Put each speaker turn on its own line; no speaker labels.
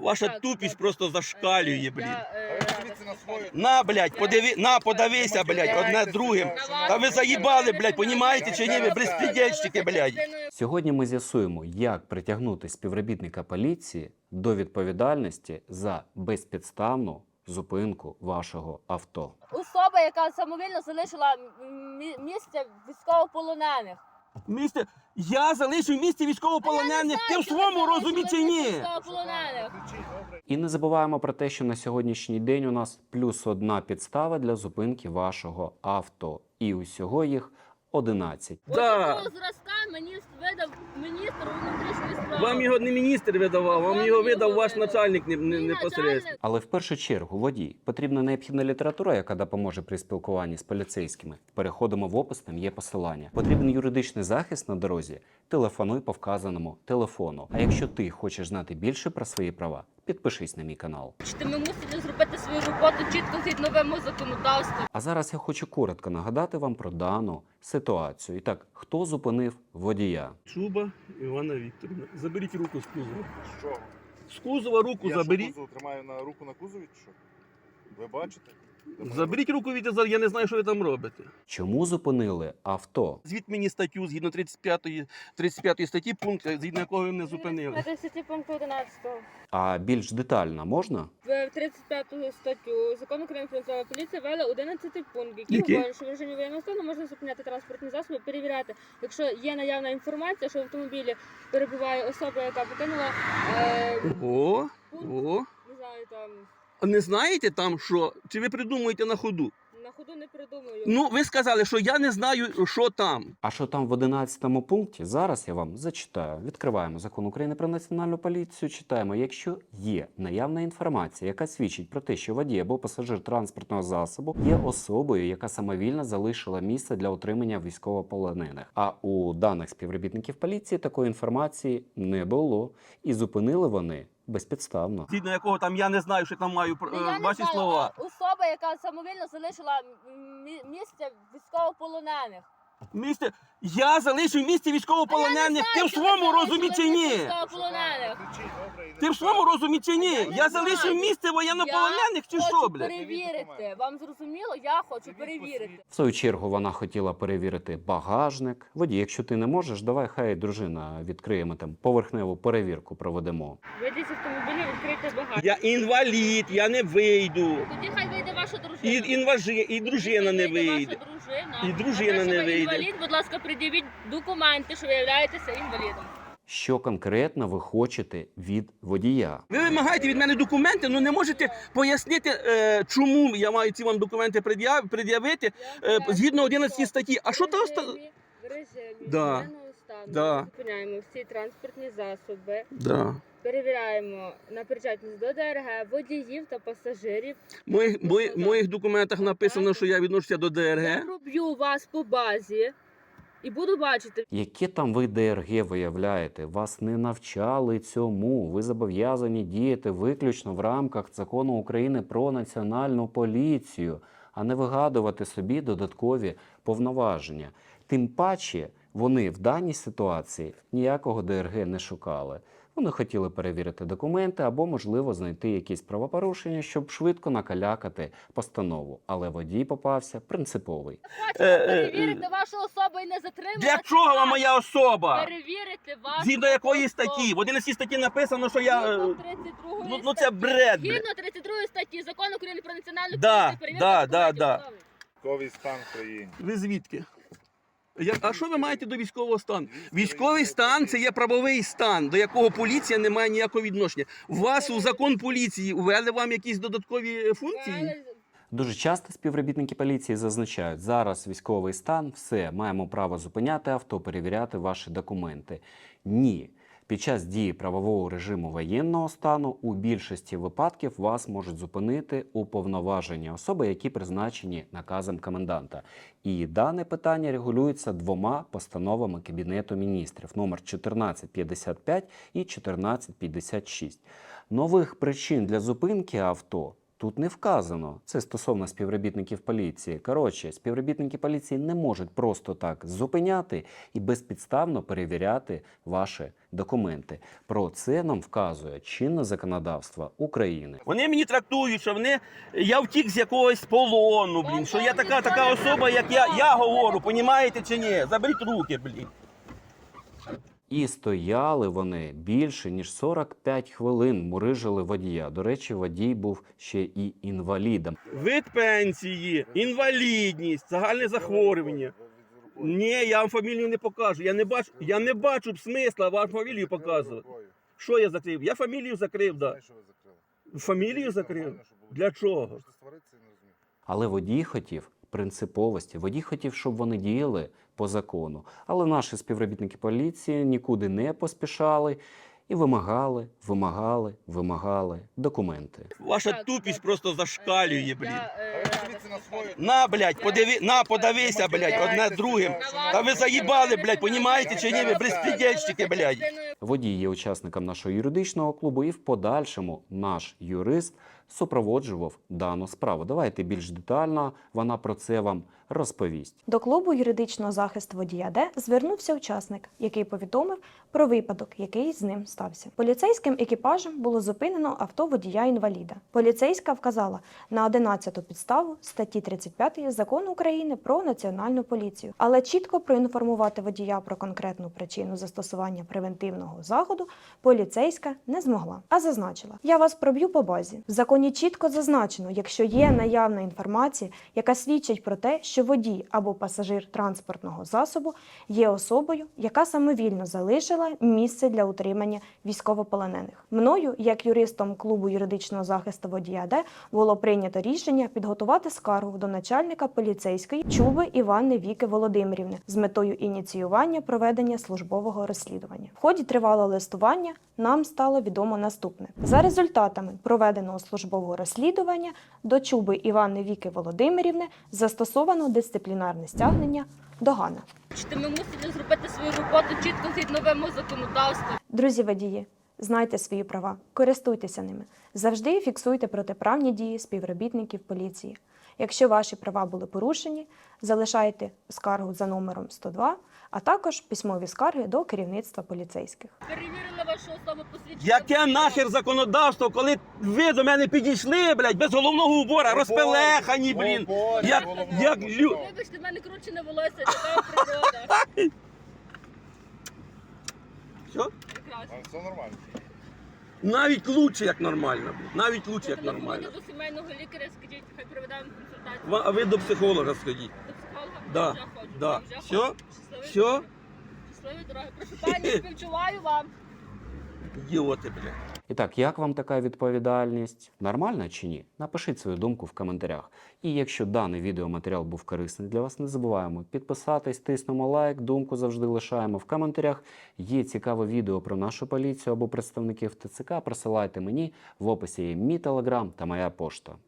Ваша
Так,
тупість
так.
просто зашкалює,
Я,
блін.
е,
на
блядь, подиви, на, подавися, блядь, одне другим. Та ви заїбали, блядь, понімаєте чи ні? Ви безпредельщики, блядь.
Сьогодні ми з'ясуємо, як притягнути співробітника поліції до відповідальності за безпідставну зупинку вашого авто.
Особа, яка самовільно залишила мі- місце військовополонених.
Місце, я залишив місце військовополонених, ти в своєму розумі чи ні?
І не забуваємо про те, що на сьогоднішній день у нас плюс одна підстава для зупинки вашого авто. І усього їх 11.
Да.
зразка мені видав міністр внутрішньої справи.
Вам його не міністр видавав, вам його видав ваш начальник не- не-
Мій
непосередньо.
начальник
Але в першу чергу водій потрібна необхідна література, яка допоможе при спілкуванні з поліцейськими. Переходимо в опис, там є посилання. Потрібен юридичний захист на дорозі. Телефонуй по вказаному телефону. А якщо ти хочеш знати більше про свої права, підпишись на мій канал.
Чи ти ми мусили зробити свою роботу чітко згідно вимог законодавства?
А зараз я хочу коротко нагадати вам про дану ситуацію. І так, хто зупинив водія?
Чуба Івана Вікторівна. Заберіть руку з кузова.
Що?
З кузова руку
Я що,
заберіть.
кузов тримаю на руку на кузові, чи що? Ви бачите?
Заберіть руку від я не знаю, що ви там робите.
Чому зупинили авто?
Звідь мені статтю згідно 35, 35 статті, пункт, згідно якого ви мене зупинили.
30 пункту 11.
А більш детально можна?
В 35 статтю закону України про національну поліцію ввели 11 пункт, який
Який?
говорить, що в режимі воєнного стану можна зупиняти транспортні засоби, перевіряти, якщо є наявна інформація, що в автомобілі перебуває особа, яка покинула е,
О,
пункт,
о.
не знаю, там
Не знаєте там що? Чи ви придумуєте на ходу?
на ходу не придумаю.
Ну, ви сказали, що я не знаю, що там.
А що там в 11 пункті? Зараз я вам зачитаю. Відкриваємо закон України про національну поліцію. Читаємо, якщо є наявна інформація, яка свідчить про те, що водій або пасажир транспортного засобу є особою, яка самовільно залишила місце для отримання військовополонених. А у даних співробітників поліції такої інформації не було, і зупинили вони безпідставно.
Згідно якого там я не знаю, що там маю
Ну,
е,
я не
ваші
знаю,
слова.
а Особа, яка самовільно залишила мі- місце військовополонених.
Місце, я залишив місце військовополонених, ти в своєму розумі чи ні? Ти в своєму розумі чи ні?
Я
залишив місце воєннополонених чи що, блядь?
перевірити. Вам зрозуміло? Я хочу перевірити.
В свою чергу вона хотіла перевірити багажник. Водій, якщо ти не можеш, давай хай дружина відкриє, ми там поверхневу перевірку проведемо.
Вийдіть з автомобіля, відкрийте багажник.
Я інвалід, я не вийду.
Тоді хай.
І, інважи, і дружина не вийде. І дружина не
ви
вийде.
Інвалід, будь ласка, пред'явіть документи, що ви являєтеся інвалідом.
Що конкретно ви хочете від водія?
Ви вимагаєте від мене документи, але не можете пояснити, е, чому я маю ці вам документи пред'яв- пред'явити е, згідно
кажу,
11 статті. А що то оста...
В режимі
Да.
воєнного стану
Да.
зупиняємо всі транспортні засоби,
Да.
Перевіряємо на причетність до ДРГ, водіїв та пасажирів.
В моїх, мої- в моїх документах написано, що я відношуся до
Я
ДРГ.
проб'ю вас по базі і буду бачити.
Яке там ви ДРГ виявляєте? Вас не навчали цьому. Ви зобов'язані діяти виключно в рамках закону України про національну поліцію, а не вигадувати собі додаткові повноваження. Тим паче вони в даній ситуації ніякого ДРГ не шукали. Вони хотіли перевірити документи або, можливо, знайти якісь правопорушення, щоб швидко накалякати постанову. Але водій попався принциповий.
Хочу
Е, е,
перевірити вашу особу і не затримувати.
Для чого вам моя особа?
Перевірити вашу
Згідно якої статті? В 11 статті написано, що я. Е,
32
Ну, ну це
статті.
бред.
Згідно 32 статті закону України про національну
Да,
поліцію перевірка
да, да, да.
особи.
Військовий стан в країні.
Ви звідки? Я, а що ви маєте до військового стану? Військовий стан це є правовий стан, до якого поліція не має ніякого відношення. У вас у закон поліції ввели вам якісь додаткові е, функції?
Дуже часто співробітники поліції зазначають, зараз військовий стан, все, маємо право зупиняти авто, перевіряти ваші документи. Ні. Під час дії правового режиму воєнного стану у більшості випадків вас можуть зупинити уповноважені особи, які призначені наказом коменданта. І дане питання регулюється двома постановами Кабінету міністрів номер 1455 і 1456. Нових причин для зупинки авто Тут не вказано. Це стосовно співробітників поліції. Коротше, співробітники поліції не можуть просто так зупиняти і безпідставно перевіряти ваші документи. Про це нам вказує чинне законодавство України.
Вони мені трактують, що вони я втік з якогось полону, блін. Що я така така особа, як я. Я говорю, понімаєте чи ні? Заберіть руки, блін.
І стояли вони більше ніж 45 хвилин, мурижили водія. До речі, водій був ще і інвалідом.
Вид пенсії, інвалідність, загальне захворювання. Ні, я вам фамілію не покажу. Я не бачу, я не бачу б смисла вам фамілію показувати. Що я закрив? Я фамілію закрив, да. Фамілію закрив? Для чого?
Але водій хотів принциповості. Водій хотів, щоб вони діяли по закону. Але наші співробітники поліції нікуди не поспішали і вимагали, вимагали, вимагали документи.
Ваша тупість просто зашкалює,
Я,
блін.
е,
на
блядь, подиви, на, подивися, блядь, одне другим. Та ви заїбали, блядь, понімаєте чи ні? Ви безпредельщики, блядь.
Водій є учасником нашого юридичного клубу, і в подальшому наш юрист супроводжував дану справу. Давайте більш детально вона про це вам розповість.
До клубу юридичного захисту водія Д звернувся учасник, який повідомив про випадок, який з ним стався. Поліцейським екіпажем було зупинено авто водія інваліда. Поліцейська вказала на 11-ту підставу статті 35 закону України про національну поліцію, але чітко проінформувати водія про конкретну причину застосування превентивного заходу поліцейська не змогла, а зазначила: я вас проб'ю по базі. В законі чітко зазначено, якщо є наявна інформація, яка свідчить про те, що водій або пасажир транспортного засобу є особою, яка самовільно залишила місце для утримання військовополонених. Мною, як юристом клубу юридичного захисту водія Д, було прийнято рішення підготувати скаргу до начальника поліцейської Чуби Іванни Віки Володимирівни з метою ініціювання проведення службового розслідування. В ході тривалого листування нам стало відомо наступне: за результатами проведеного службового розслідування до Чуби Івани Віки Володимирівни застосовано дисциплінарне стягнення догана.
Чи ми мусимо зробити свою роботу чітко згідно вимог законодавства?
Друзі водії, знайте свої права, користуйтеся ними. Завжди фіксуйте протиправні дії співробітників поліції. Якщо ваші права були порушені, залишайте скаргу за номером 102, а також письмові скарги до керівництва поліцейських.
Перевірили вашу особу посвідчення.
Яке нахер законодавство, коли ви до мене підійшли, блядь, без головного убора, розпелехані, блін.
Оборі,
Як-
головного
як лю-
Вибачте, в мене кручене волосся, така природа.
Що?
Все нормально.
Навіть лучше, як нормально. Навіть лучше, як нормально.
до сімейного лікаря, скажіть, хай проведемо консультацію.
Ва- А ви до психолога сходіть.
До психолога?
Да,
вже ходжу,
да.
вже
Все?
ходжу. Щасливої
Всьо?
дороги. Щасливої дороги. Прошу пані, співчуваю вам.
Ідіоти, блядь.
І так, як вам така відповідальність? Нормальна чи ні? Напишіть свою думку в коментарях. І якщо даний відеоматеріал був корисний для вас, не забуваємо підписатись, тиснемо лайк, думку завжди лишаємо в коментарях. Є цікаве відео про нашу поліцію або представників ТЦК. Присилайте мені в описі є мій телеграм та моя пошта.